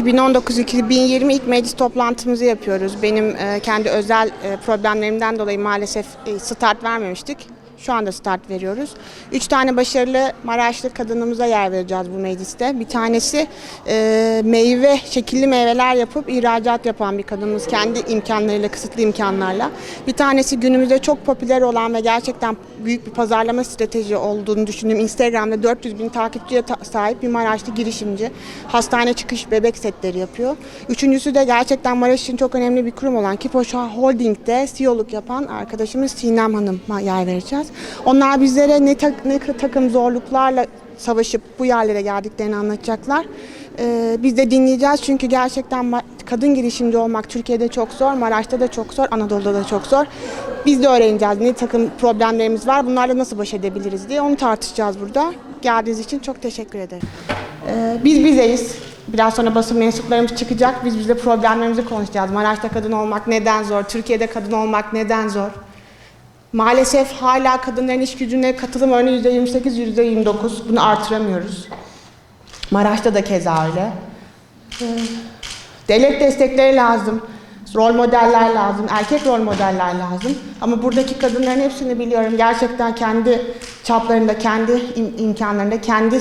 2019-2020 ilk meclis toplantımızı yapıyoruz. Benim e, kendi özel e, problemlerimden dolayı maalesef e, start vermemiştik. Şu anda start veriyoruz. Üç tane başarılı Maraşlı kadınımıza yer vereceğiz bu mecliste. Bir tanesi e, meyve, şekilli meyveler yapıp ihracat yapan bir kadınımız kendi imkanlarıyla, kısıtlı imkanlarla. Bir tanesi günümüzde çok popüler olan ve gerçekten büyük bir pazarlama strateji olduğunu düşündüğüm Instagram'da 400 bin takipçiye ta- sahip bir Maraşlı girişimci. Hastane çıkış bebek setleri yapıyor. Üçüncüsü de gerçekten Maraş için çok önemli bir kurum olan Kipoşa Holding'de CEO'luk yapan arkadaşımız Sinem Hanım'a yer vereceğiz. Onlar bizlere ne, tak- ne takım zorluklarla savaşıp bu yerlere geldiklerini anlatacaklar. Ee, biz de dinleyeceğiz çünkü gerçekten kadın girişimci olmak Türkiye'de çok zor, Maraş'ta da çok zor, Anadolu'da da çok zor. Biz de öğreneceğiz ne takım problemlerimiz var, bunlarla nasıl baş edebiliriz diye onu tartışacağız burada. Geldiğiniz için çok teşekkür ederim. Ee, biz bizeyiz. Biraz sonra basın mensuplarımız çıkacak. Biz bize problemlerimizi konuşacağız. Maraş'ta kadın olmak neden zor? Türkiye'de kadın olmak neden zor? Maalesef hala kadınların iş gücüne katılım oranı %28, %29. Bunu artıramıyoruz. Maraş'ta da keza öyle. Ee, Devlet destekleri lazım. Rol modeller lazım. Erkek rol modeller lazım. Ama buradaki kadınların hepsini biliyorum. Gerçekten kendi çaplarında, kendi im- imkanlarında, kendi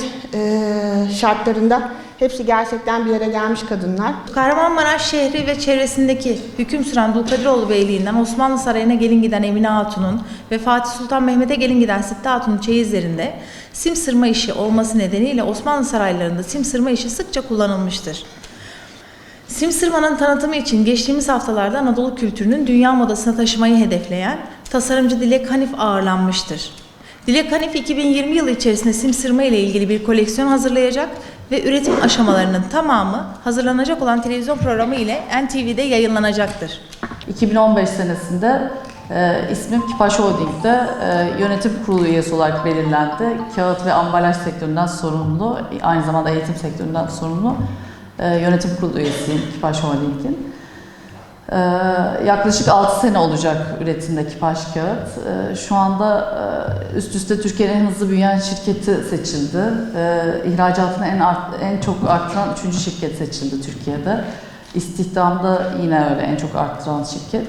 şartlarında hepsi gerçekten bir yere gelmiş kadınlar. Kahramanmaraş şehri ve çevresindeki hüküm süren Dulkadiroğlu Beyliği'nden Osmanlı Sarayı'na gelin giden Emine Hatun'un ve Fatih Sultan Mehmet'e gelin giden Sitte Hatun'un çeyizlerinde sim sırma işi olması nedeniyle Osmanlı saraylarında sim sırma işi sıkça kullanılmıştır. Sim sırmanın tanıtımı için geçtiğimiz haftalarda Anadolu kültürünün dünya modasına taşımayı hedefleyen tasarımcı Dilek Hanif ağırlanmıştır. Dilek Hanif 2020 yılı içerisinde sim sırma ile ilgili bir koleksiyon hazırlayacak ve üretim aşamalarının tamamı hazırlanacak olan televizyon programı ile NTV'de yayınlanacaktır. 2015 senesinde e, ismim Kipaş Holding'de e, yönetim kurulu üyesi olarak belirlendi. Kağıt ve ambalaj sektöründen sorumlu, aynı zamanda eğitim sektöründen sorumlu e, yönetim kurulu üyesiyim Kipaş Holding'in. E, yaklaşık 6 sene olacak üretimde Kipaş Kağıt. E, şu anda e, üst üste Türkiye'nin en hızlı büyüyen şirketi seçildi. E, ihracatını en, art, en çok arttıran 3. şirket seçildi Türkiye'de. İstihdamda yine öyle en çok arttıran şirket.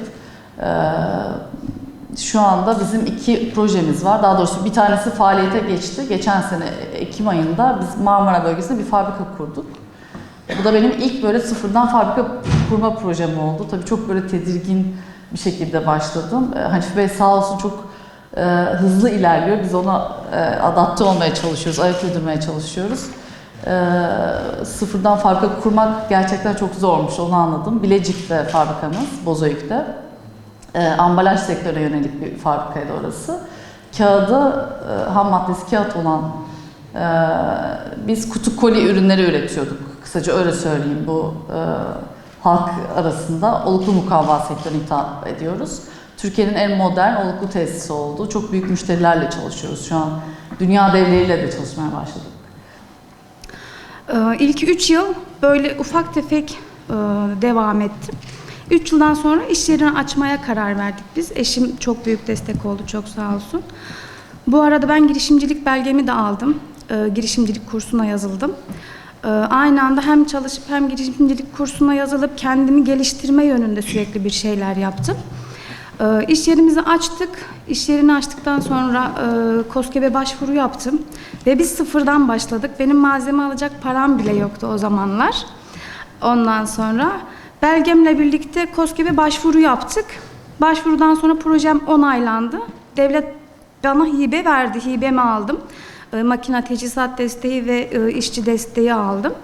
Ee, şu anda bizim iki projemiz var. Daha doğrusu bir tanesi faaliyete geçti. Geçen sene Ekim ayında biz Marmara bölgesinde bir fabrika kurduk. Bu da benim ilk böyle sıfırdan fabrika kurma projem oldu. Tabii çok böyle tedirgin bir şekilde başladım. Ee, Hanif Bey sağ olsun çok e, hızlı ilerliyor. Biz ona e, adapte olmaya çalışıyoruz, ayak uydurmaya çalışıyoruz. Ee, sıfırdan fabrika kurmak gerçekten çok zormuş, onu anladım. Bilecik'te fabrikamız, Bozoyuk'ta. Ee, ambalaj sektörüne yönelik bir fabrikaydı orası. Kağıdı, e, ham maddesi kağıt olan e, biz kutu koli ürünleri üretiyorduk. Kısaca öyle söyleyeyim bu e, halk arasında oluklu mukavva sektörüne hitap ediyoruz. Türkiye'nin en modern oluklu tesisi oldu. Çok büyük müşterilerle çalışıyoruz şu an. Dünya devleriyle de çalışmaya başladık. Ee, İlk 3 yıl böyle ufak tefek e, devam ettim. 3 yıldan sonra iş yerini açmaya karar verdik biz. Eşim çok büyük destek oldu, çok sağ olsun. Bu arada ben girişimcilik belgemi de aldım. Ee, Girişimcilik kursuna yazıldım. Ee, Aynı anda hem çalışıp hem girişimcilik kursuna yazılıp kendimi geliştirme yönünde sürekli bir şeyler yaptım. Ee, İş yerimizi açtık. İş yerini açtıktan sonra e, KOSGEB'e başvuru yaptım. Ve biz sıfırdan başladık. Benim malzeme alacak param bile yoktu o zamanlar. Ondan sonra belgemle birlikte KOSGEB'e başvuru yaptık. Başvurudan sonra projem onaylandı. Devlet bana hibe verdi. Hibemi aldım. E, makine teçhizat desteği ve e, işçi desteği aldım.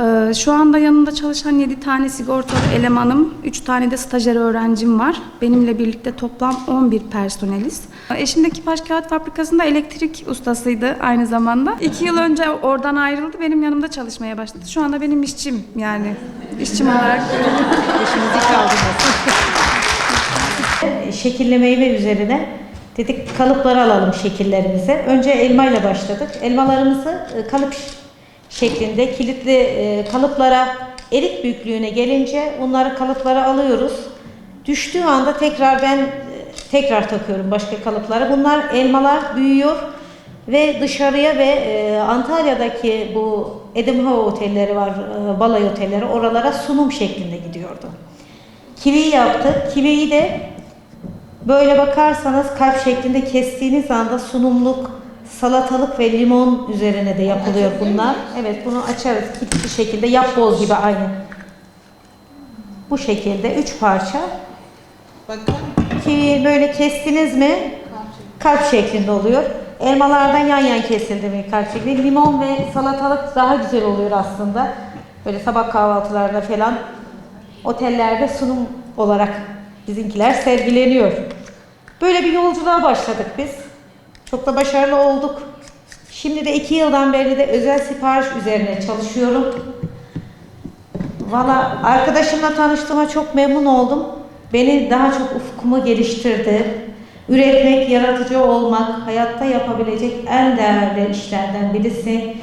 Ee, Şu anda yanında çalışan 7 tane sigortalı elemanım, 3 tane de stajyer öğrencim var. Benimle birlikte toplam 11 personeliz. Eşimdeki Paş Kağıt Fabrikası'nda elektrik ustasıydı aynı zamanda. 2 yıl önce oradan ayrıldı, benim yanımda çalışmaya başladı. Şu anda benim işçim yani, işçim olarak. şekilli meyve üzerine dedik kalıpları alalım şekillerimize. Önce elma ile başladık. Elmalarımızı e, kalıp şeklinde kilitli e, kalıplara erik büyüklüğüne gelince onları kalıplara alıyoruz. Düştüğü anda tekrar ben e, tekrar takıyorum başka kalıplara. Bunlar elmalar büyüyor ve dışarıya ve Antalya'daki bu Edim Hava otelleri var, balay otelleri. Oralara sunum şeklinde gidiyordu. Kiviyi yaptık. Kiviyi de böyle bakarsanız kalp şeklinde kestiğiniz anda sunumluk, salatalık ve limon üzerine de yapılıyor bunlar. Evet bunu açarız kilitli şekilde yapboz gibi aynı. Bu şekilde üç parça. Ki böyle kestiniz mi kalp şeklinde oluyor. Elmalardan yan yan kesildi mi kalp şeklinde. Limon ve salatalık daha güzel oluyor aslında. Böyle sabah kahvaltılarda falan otellerde sunum olarak bizimkiler sergileniyor. Böyle bir yolculuğa başladık biz. Çok da başarılı olduk. Şimdi de iki yıldan beri de özel sipariş üzerine çalışıyorum. Valla arkadaşımla tanıştığıma çok memnun oldum. Beni daha çok ufkumu geliştirdi. Üretmek, yaratıcı olmak, hayatta yapabilecek en değerli işlerden birisi.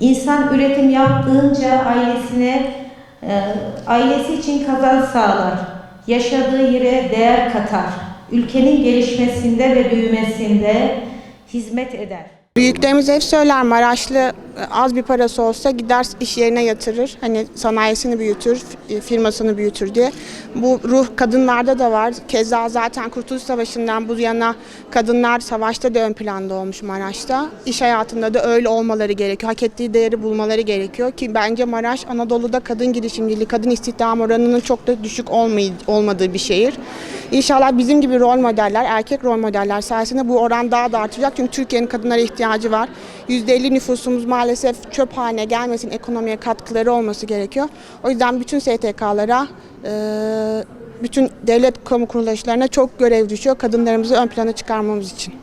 İnsan üretim yaptığınca ailesine, e, ailesi için kazanç sağlar. Yaşadığı yere değer katar. Ülkenin gelişmesinde ve büyümesinde hizmet eder. Büyüklerimiz hep söyler Maraşlı az bir parası olsa gider iş yerine yatırır. Hani sanayisini büyütür, firmasını büyütür diye. Bu ruh kadınlarda da var. Keza zaten Kurtuluş Savaşı'ndan bu yana kadınlar savaşta da ön planda olmuş Maraş'ta. İş hayatında da öyle olmaları gerekiyor. Hak ettiği değeri bulmaları gerekiyor ki bence Maraş Anadolu'da kadın girişimciliği, kadın istihdam oranının çok da düşük olmadığı bir şehir. İnşallah bizim gibi rol modeller, erkek rol modeller sayesinde bu oran daha da artacak. Çünkü Türkiye'nin kadınlara ihtiyacı var. %50 nüfusumuz maalesef çöp haline gelmesin, ekonomiye katkıları olması gerekiyor. O yüzden bütün STK'lara, e, bütün devlet kamu kuruluşlarına çok görev düşüyor kadınlarımızı ön plana çıkarmamız için.